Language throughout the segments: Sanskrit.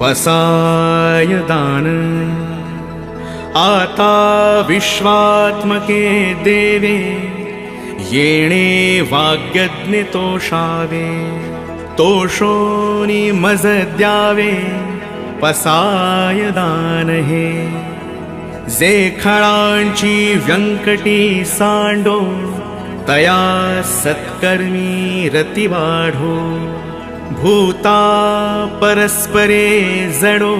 पसाय दान आता विश्वात्मके देवे येणे वाग्यज्ञ तोषावे तोषोनि मजद्यावे पसाय दान हे। जे खळांची व्यंकटी सांडो तया सत्कर्मी रतिवाढो भूता परस्परे जडो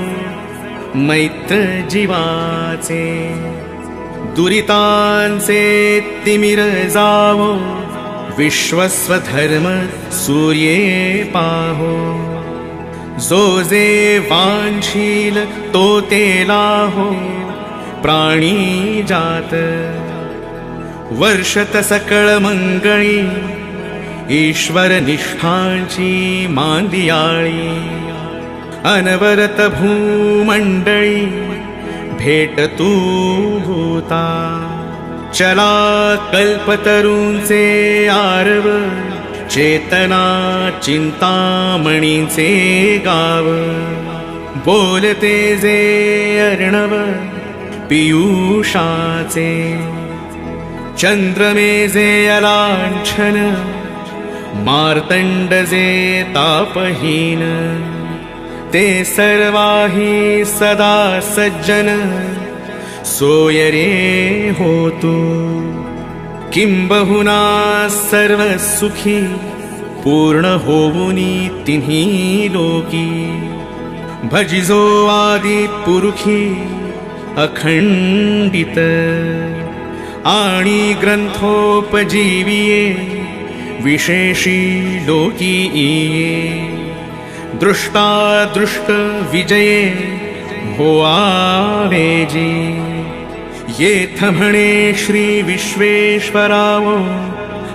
मैत्र जीवाचे दुरितांचे तिमिर जावो विश्वस्वधर्म सूर्ये पाहो. जो जे वांशील तो ते लाहो प्राणी जात. वर्षत सकळ मंगळी ईश्वर निष्ठांची मांदियाळी अनवरत भूमंडळी भेट तू भूता। चला कल्पतरूंचे आरव चेतना चिंतामणीचे गाव। बोलते जे अर्णव पियुषाचे। चंद्रमेजे अलांछन मार्तण्डजे तापहीन ते सर्वाहि सदा सज्जन। सोयरे होतु किं बहुना सर्वसुखी पूर्ण होवुनी तिन्ही लोकी। भजिजो आदि पुरुखी अखण्डित आणि ग्रन्थोपजीविये विशेषी लोकी दृष्टा दृष्ट विजये भो आवेजी येथ म्हणे श्री विश्वेश्वरावो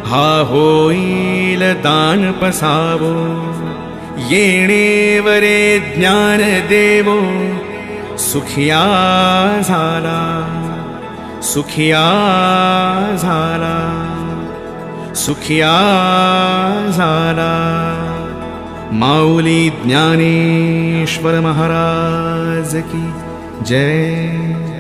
हा होईल दान पसावो येणे वरे ज्ञान देवो सुखिया झाला सुखिया झाला सुखिया झाला माऊली ज्ञानेश्वर महाराज की जय